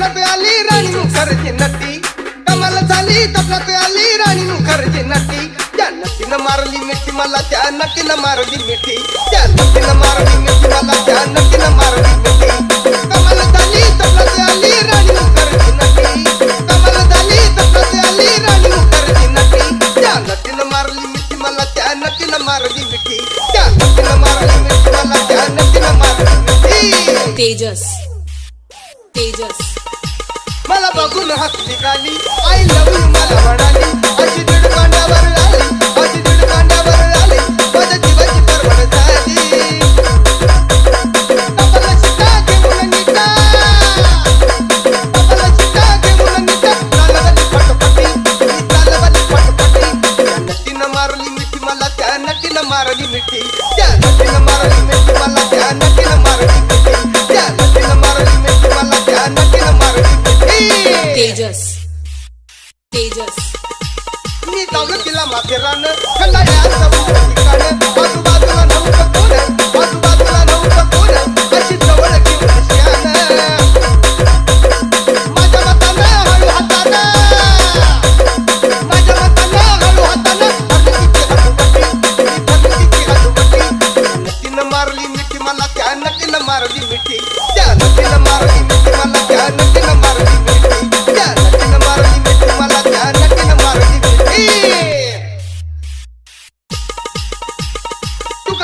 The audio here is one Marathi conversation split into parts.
मुखर्जी नटी. कमाल झाली तपलात आली राणी मुखर्जी नटी. त्या नटीनं मारली मिठी मला त्या नटीनं मारली मिठी. त्या नटीनं मारली मिठी मला त्या नटीनं मारली मिठी. कमाल झाली तपलात आली राणी मुखर्जी नटी. कमाल झाली तपलात आली राणी मुखर्जी नटी. त्या नटीनं मारली मिठी मला त्या नटीनं मारली मिठी. त्या नटीनं मारली मिठी मला त्या नटीनं मारली मिठी. तेजस. तेजस. मला बघून हसली निघाली आय लव यू मला म्हणाली अशी दीड कांड्यावर आली अशी दीड कांड्यावर आली माझ्या जीवाची परवड झाली मारली मिठी मला त्या नटीनं मारली मिठी. त्या नटीनं मारली मिठी मला त्या नटीनं मारली मिठी. त्या मी जाऊन तिला माथेरान खंडाळ्याचं नव्हतं कोण आजूबाजूला नव्हतं कोण अशी जवळ माझ्या मतानं हळू हातानं. माझ्या मतानं हळू हातानं. नटीनं मारली मिठी मला त्या नटीनं मारली मिठी. त्या नटीनं मारली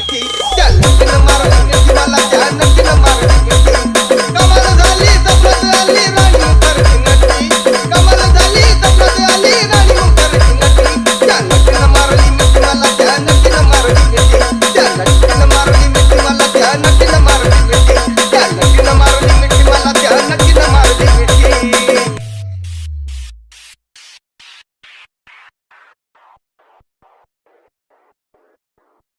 নীতি